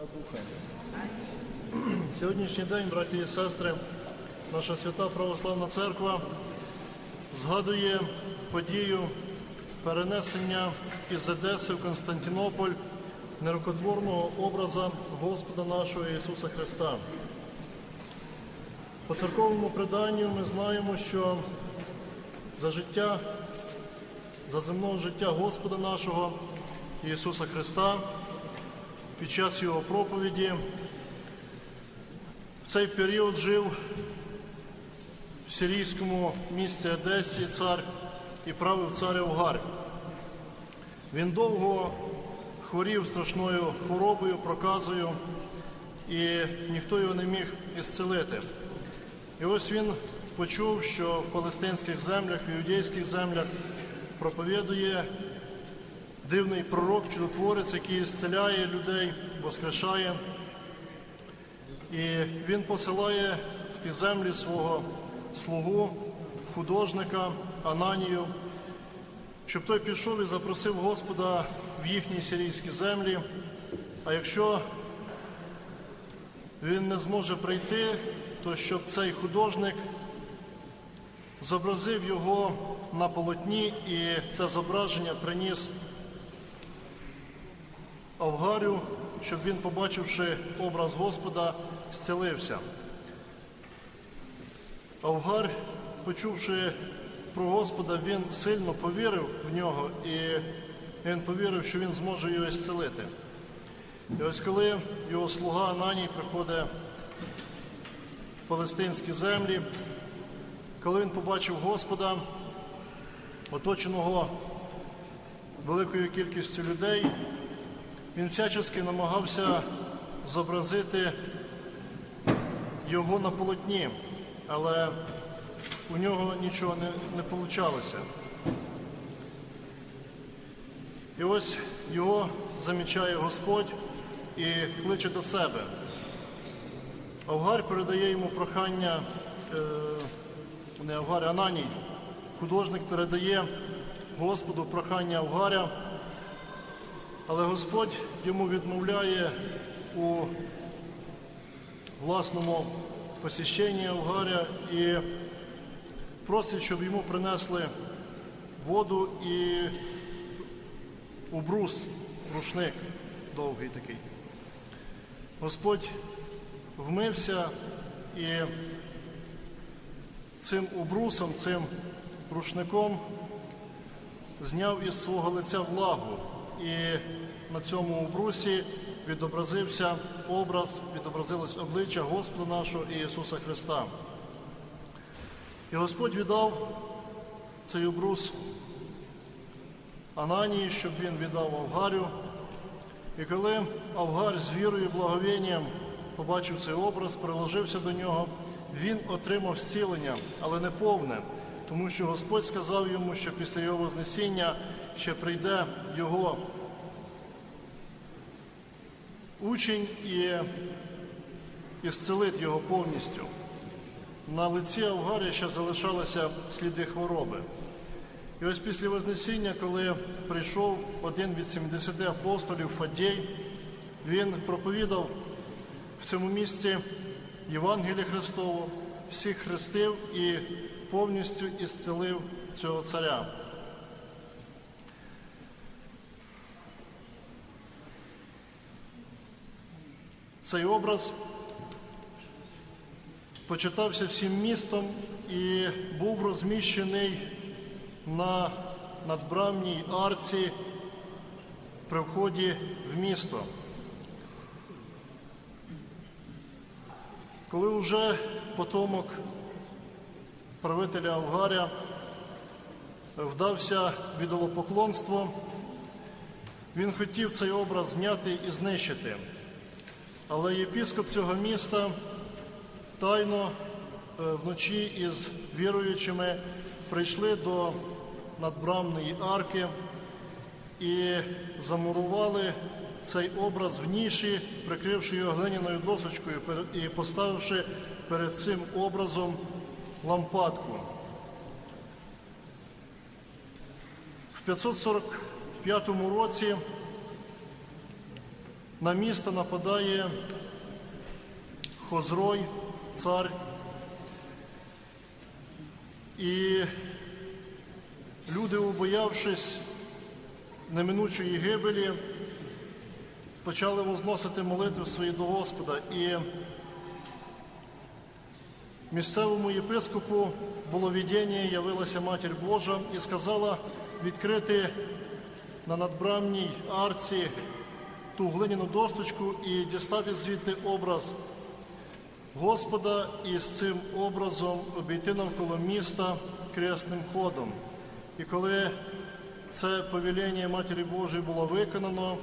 Духа. Сьогоднішній день, браті і сестри, наша свята православна церква згадує подію перенесення із Одеси в Константинополь нерукотворного образа Господа нашого Ісуса Христа. По церковному преданню ми знаємо, що за життя, за земного життя Господа нашого Ісуса Христа під час Його проповіді в цей період жив в сирійському місті Одесі цар і правив цар Евгар. Він довго хворів страшною хворобою, проказою, і ніхто його не міг ісцелити. І ось він почув, що в палестинських землях, в іудейських землях проповідує дивний пророк, чудотворець, який зціляє людей, воскрешає. І він посилає в ті землі свого слугу, художника Ананію, щоб той пішов і запросив Господа в їхні сирійські землі. А якщо він не зможе прийти, то щоб цей художник зобразив його на полотні і це зображення приніс Авгарю, щоб він, побачивши образ Господа, зцілився. Авгар, почувши про Господа, він сильно повірив в нього і він повірив, що він зможе його зцілити. І ось коли його слуга Ананій приходить в палестинські землі, коли він побачив Господа, оточеного великою кількістю людей, він всячески намагався зобразити його на полотні, але у нього нічого не, вийшло. І ось його замічає Господь і кличе до себе. Авгар передає йому прохання, е, не Авгар, Ананій. Художник передає Господу прохання Авгаря, але Господь йому відмовляє у власному посіщенні Авгаря і просить, щоб йому принесли воду і убрус, рушник довгий такий. Господь вмився і цим убрусом, цим рушником зняв із свого лиця влагу. І на цьому убрусі відобразився образ, відобразилось обличчя Господа нашого і Ісуса Христа. І Господь віддав цей обрус Ананії, щоб він віддав Авгарю. І коли Авгар з вірою і благовінням побачив цей образ, приложився до нього, він отримав зцілення, але не повне, тому що Господь сказав йому, що після його Вознесіння ще прийде його учень і, і зцілить його повністю. На лиці Авгаря ще залишалися сліди хвороби. І ось після Вознесіння, коли прийшов один від 70 апостолів Фадій, він проповідав в цьому місці Євангеліє Христову, всіх хрестив і повністю ісцелив цього царя. Цей образ почитався всім містом і був розміщений на надбрамній арці при вході в місто. Коли вже потомок правителя Авгаря вдався в ідолопоклонство, він хотів цей образ зняти і знищити. Але єпіскоп цього міста тайно е, вночі із віруючими прийшли до надбрамної арки і замурували цей образ в ніші, прикривши його глиняною досочкою і поставивши перед цим образом лампадку. В 545 році на місто нападає Хозрой, цар. І люди, убоявшись неминучої гибелі, почали возносити молитви свої до Господа. І місцевому єпископу було видіння, явилася Матір Божа і сказала відкрити на надбрамній арці ту глиняну досточку і дістати звідти образ Господа і з цим образом обійти навколо міста кресним ходом. І коли це повеління Матері Божої було виконано,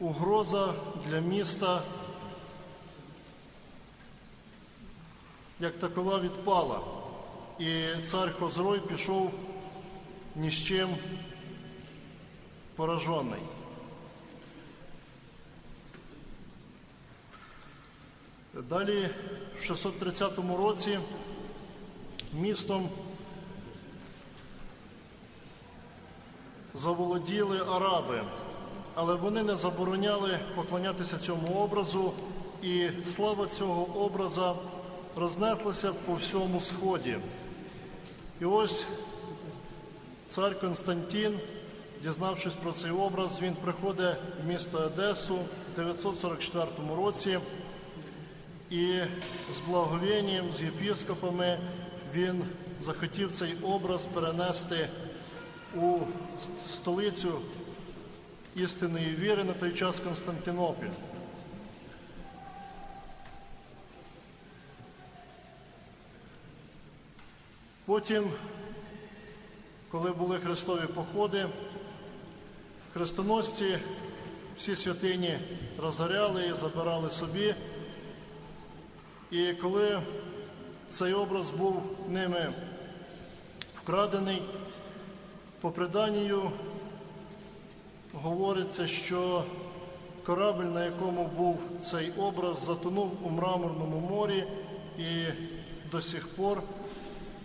угроза для міста як такова відпала. І цар Хозрой пішов ні з чим поражений. Далі, в 630 році, містом заволоділи араби, але вони не забороняли поклонятися цьому образу, і слава цього образа рознеслася по всьому сході. І ось цар Константин, дізнавшись про цей образ, він приходить в місто Одесу в 944 році. І з благовінням, з єпіскопами він захотів цей образ перенести у столицю істинної віри на той час Константинопіль. Потім, коли були хрестові походи, хрестоносці всі святині розоряли і забирали собі. І коли цей образ був ними вкрадений, по преданню говориться, що корабль, на якому був цей образ, затонув у мраморному морі, і до сих пор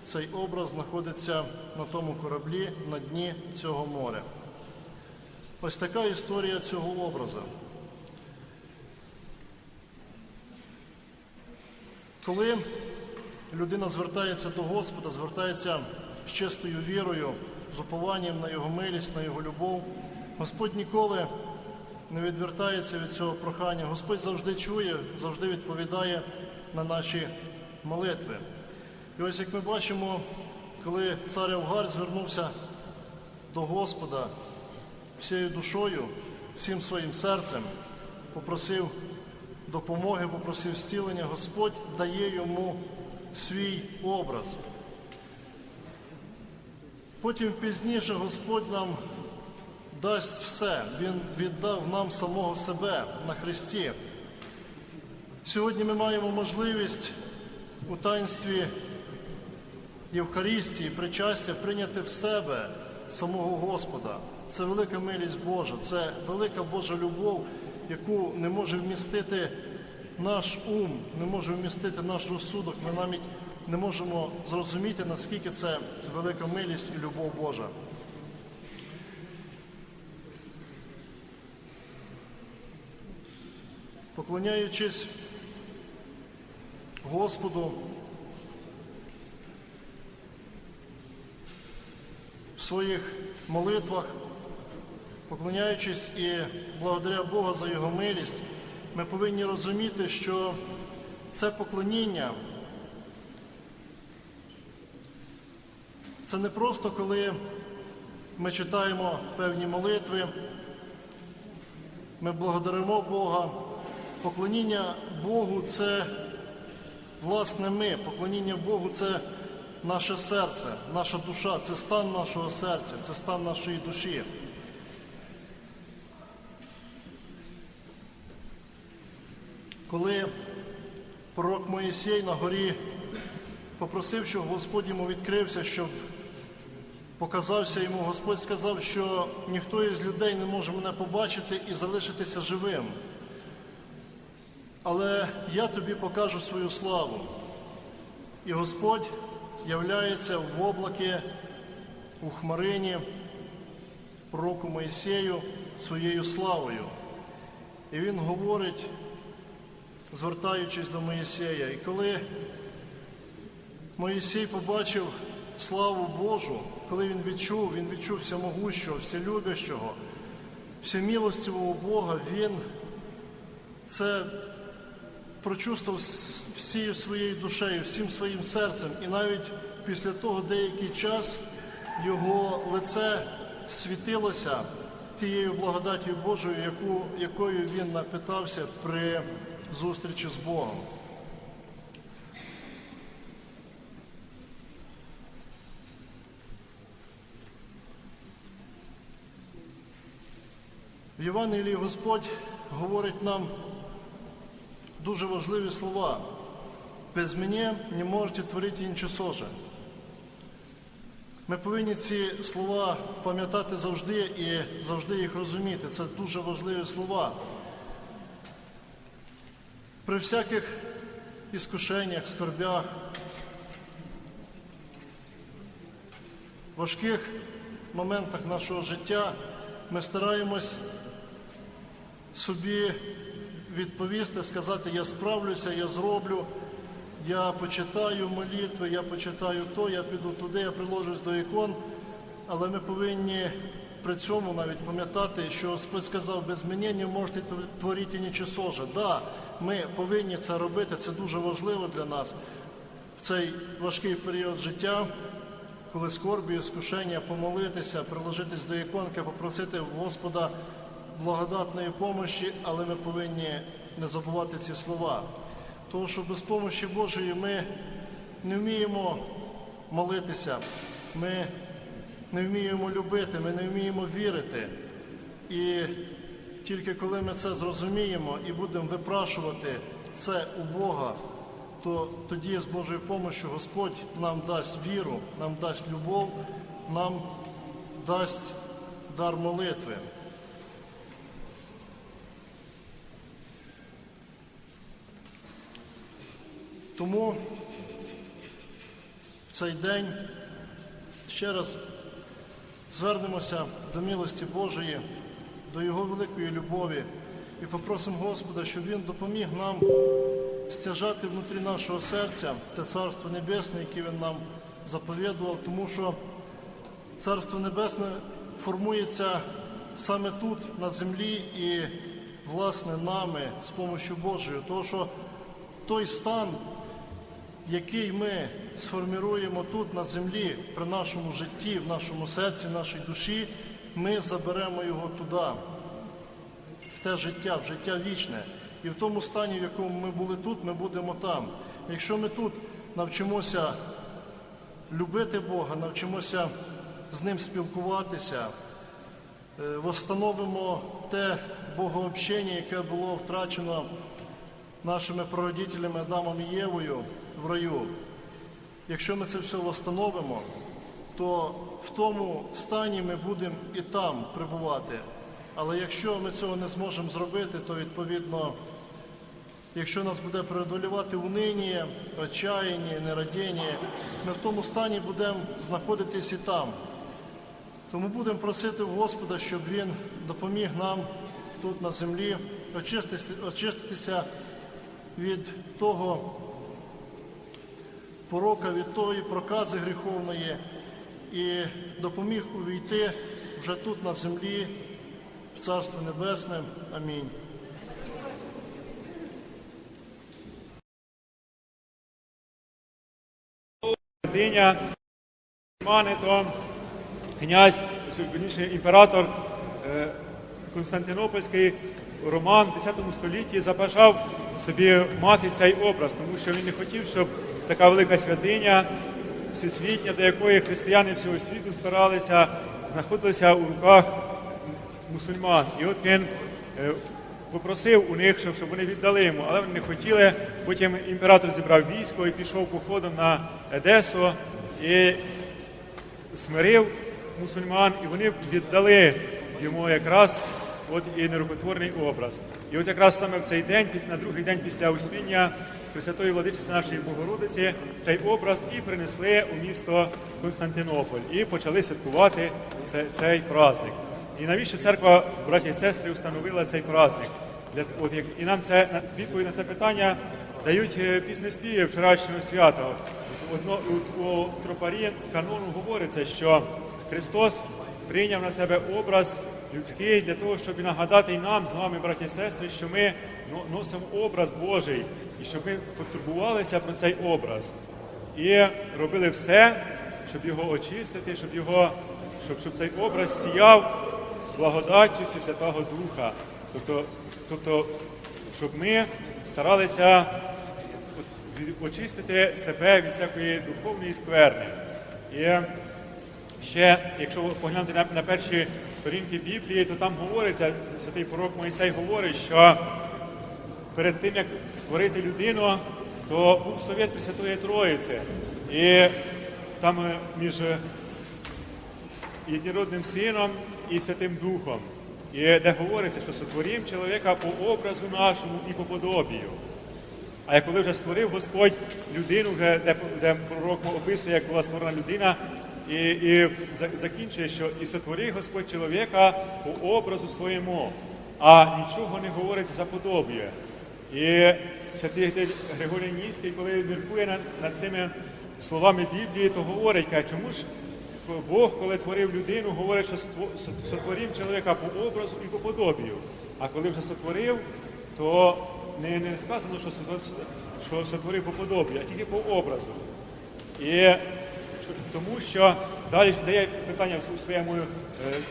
цей образ знаходиться на тому кораблі на дні цього моря. Ось така історія цього образа. Коли людина звертається до Господа, звертається з чистою вірою, з упованням на Його милість, на Його любов, Господь ніколи не відвертається від цього прохання. Господь завжди чує, завжди відповідає на наші молитви. І ось як ми бачимо, коли цар Авгар звернувся до Господа всією душою, всім своїм серцем, попросив допомоги, попросив зцілення, Господь дає йому свій образ. Потім пізніше Господь нам дасть все. Він віддав нам самого себе на Христі. Сьогодні ми маємо можливість у таїнстві Євхаристії, причастя прийняти в себе самого Господа. Це велика милість Божа, це велика Божа любов, яку не може вмістити наш ум, не може вмістити наш розсудок. Ми навіть не можемо зрозуміти, наскільки це велика милість і любов Божа. Поклоняючись Господу, в своїх молитвах, поклоняючись і благодаря Бога за Його милість, ми повинні розуміти, що це поклоніння це не просто коли ми читаємо певні молитви, ми благодаримо Бога. Поклоніння Богу це власне ми. Поклоніння Богу це наше серце, наша душа, це стан нашого серця, це стан нашої душі. Коли пророк Моїсей на горі попросив, щоб Господь йому відкрився, щоб показався йому, Господь сказав, що ніхто із людей не може мене побачити і залишитися живим. Але я тобі покажу свою славу. І Господь являється в облакі у хмарині пророку Моїсею своєю славою. І він говорить, звертаючись до Моїсея. І коли Моїсей побачив славу Божу, коли він відчув, він відчув всемогущого, вселюбящого, всемилостивого Бога, він це прочувствував всією своєю душею, всім своїм серцем. І навіть після того деякий час його лице світилося тією благодаттю Божою, яку, якою він напитався при зустрічі з Богом. В Євангелії Господь говорить нам дуже важливі слова. Без мене не можете творити інше соже. Ми повинні ці слова пам'ятати завжди і завжди їх розуміти. Це дуже важливі слова. При всяких іскушеннях, скорбях, важких моментах нашого життя ми стараємось собі відповісти, сказати, я справлюся, я зроблю, я почитаю молитви, я почитаю то, я піду туди, я приложусь до ікон. Але ми повинні при цьому навіть пам'ятати, що Господь сказав, без мене не можете творити нічого соже. Да, ми повинні це робити, це дуже важливо для нас в цей важкий період життя, коли скорбі, іскушення, помолитися, приложитись до іконки, попросити в Господа благодатної помощі, але ми повинні не забувати ці слова. Тому що без помощі Божої ми не вміємо молитися, ми не вміємо любити, ми не вміємо вірити. І тільки коли ми це зрозуміємо і будемо випрашувати це у Бога, то тоді з Божою помощю Господь нам дасть віру, нам дасть любов, нам дасть дар молитви. Тому в цей день ще раз звернемося до милості Божої, до Його великої любові і попросимо Господа, щоб Він допоміг нам стяжати внутрі нашого серця те Царство Небесне, яке Він нам заповідував, тому що Царство Небесне формується саме тут, на землі, і, власне, нами з помощю Божою. Тому що той стан, який ми сформіруємо тут на землі, при нашому житті, в нашому серці, в нашій душі, ми заберемо його туди, в те життя, в життя вічне. І в тому стані, в якому ми були тут, ми будемо там. Якщо ми тут навчимося любити Бога, навчимося з ним спілкуватися, е, восстановимо те богообщення, яке було втрачено нашими прародителями Адамом і Євою в раю. Якщо ми це все встановимо, то в тому стані ми будемо і там пребувати. Але якщо ми цього не зможемо зробити, то відповідно, якщо нас буде преодолювати униння, отчаяння, нерадіння, ми в тому стані будемо знаходитись і там. Тому будемо просити Господа, щоб Він допоміг нам тут на землі очиститися від того порока, від тої прокази гріховної і допоміг увійти вже тут на землі в Царство Небесне. Амінь. То князь, імператор е, Константинопольський Роман в 10 столітті забажав собі мати цей образ, тому що він не хотів, щоб така велика святиня, всесвітня, до якої християни всього світу збиралися, знаходилася у руках мусульман. І от він е, попросив у них, щоб вони віддали йому, але вони не хотіли. Потім імператор зібрав військо і пішов походом на Едесу і смирив мусульман, і вони віддали йому якраз от і нерукотворний образ. І от якраз саме в цей день, на другий день після Успіння Пресвятої Владичиці нашої Богородиці, цей образ і принесли у місто Константинополь і почали святкувати це- цей праздник. І навіщо церква, браті і сестри, установила цей праздник? От, як, і нам це відповідь на це питання дають е, піснеспіви вчорашнього свята. Одно, у, у тропарі канону говориться, що Христос прийняв на себе образ людський для того, щоб нагадати і нам з вами, браті і сестри, що ми носимо образ Божий і щоб ми потурбувалися про цей образ. І робили все, щоб його очистити, щоб його, щоб, щоб цей образ сіяв благодаттю Святого Духа. Тобто, тобто, щоб ми старалися очистити себе від всякої духовної скверни. І ще, якщо поглянути на, на перші сторінки Біблії, то там говориться, святий пророк Моїсей говорить, що перед тим, як створити людину, то був совєт Пресвятої Троїці. І там е, між е, єдинородним сином і Святим Духом. І де говориться, що сотворім чоловіка по образу нашому і по подобію. А коли вже створив Господь людину, вже де, де пророк описує, як була створена людина, і, і закінчує, що і сотворив Господь чоловіка по образу своєму, а нічого не говориться за подобіє. І святий Григорій Ніський, коли міркує над, над цими словами Біблії, то говорить, каже, чому ж Бог, коли творив людину, говорить, що сотворив чоловіка по образу і по подобію. А коли вже сотворив, то не, не сказано, що, сотвор- що сотворив по подобію, а тільки по образу. І тому що далі дає питання в своєму е,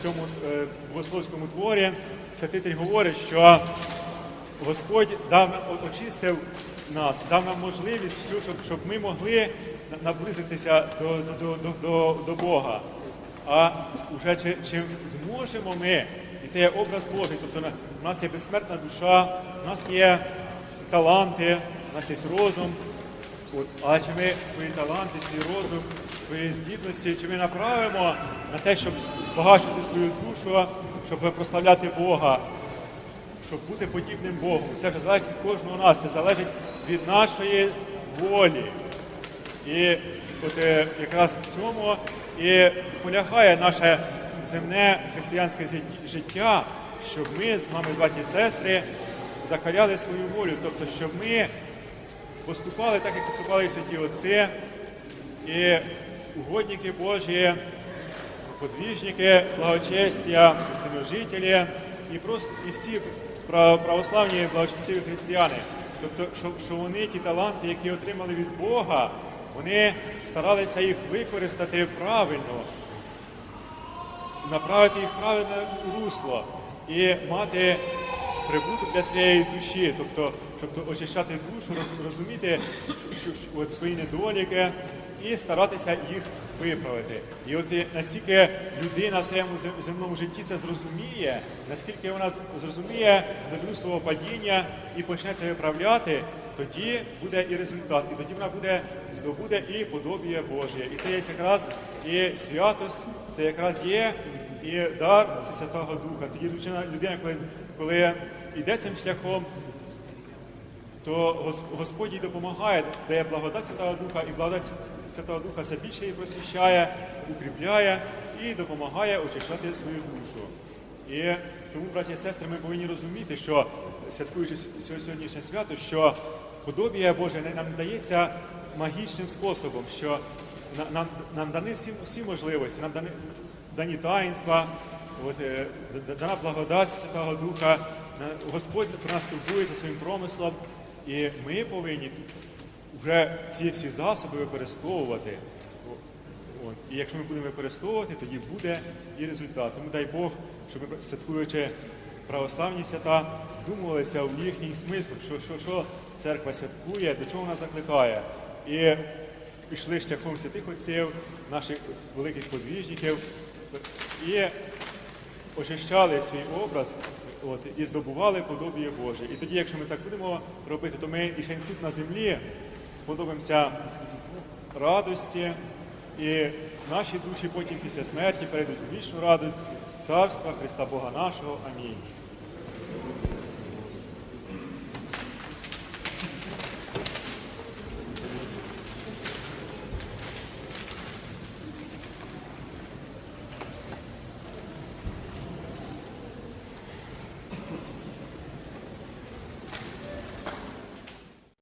цьому е, богословському творі, святитель говорить, що Господь дав очистив нас, дав нам можливість всю, щоб, щоб ми могли наблизитися до, до, до, до, до, Бога. А вже чи, чи зможемо ми, і це є образ Божий, тобто в нас є безсмертна душа, в нас є таланти, в нас є розум. От, але чи ми свої таланти, свій розум, свої здібності, чи ми направимо на те, щоб збагачувати свою душу, щоб прославляти Бога, щоб бути подібним Богу. Це вже залежить від кожного нас, це залежить від нашої волі. І от е, якраз в цьому і полягає наше земне християнське життя, щоб ми з вами, браті і сестри, закаляли свою волю, тобто, щоб ми поступали так, як поступали і святі отці, і угодники Божі, подвіжники благочестя, жителі і просто і всі прав- православні благочестиві християни. Тобто, що, що вони ті таланти, які отримали від Бога, вони старалися їх використати правильно, направити їх в правильне русло і мати прибуток для своєї душі, тобто, тобто очищати душу, роз- розуміти що, що, от свої недоліки і старатися їх виправити. І от і настільки людина в своєму зем- земному житті це зрозуміє, наскільки вона зрозуміє глибину свого падіння і почне це виправляти, тоді буде і результат, і тоді вона буде здобуде і подобіє Божє. І це є якраз і святость, це якраз є і дар Святого Духа. Тоді людина, людина коли, коли йде цим шляхом, то Господь їй допомагає, дає благодать Святого Духа, і благодать Святого Духа все більше її просвіщає, укріпляє і допомагає очищати свою душу. І тому, браті і сестри, ми повинні розуміти, що святкуючи сьо- сьогоднішнє свято, що подобія Боже нам дається магічним способом, що нам, нам дані всі, всі можливості, нам дані, дані таїнства, от, е, дана благодать Святого Духа. Господь про нас турбується своїм промислом, і ми повинні вже ці всі засоби використовувати. І якщо ми будемо використовувати, тоді буде і результат. Тому дай Бог, щоб ми, святкуючи православні свята, думалися в їхній смисл, що, що, що церква святкує, до чого вона закликає. І пішли шляхом святих отців, наших великих подвіжників, і очищали свій образ от, і здобували подобіє Боже. І тоді, якщо ми так будемо робити, то ми і ще тут на землі сподобаємося радості, і наші душі потім після смерті перейдуть у вічну радость Царства Христа Бога нашого. Амінь.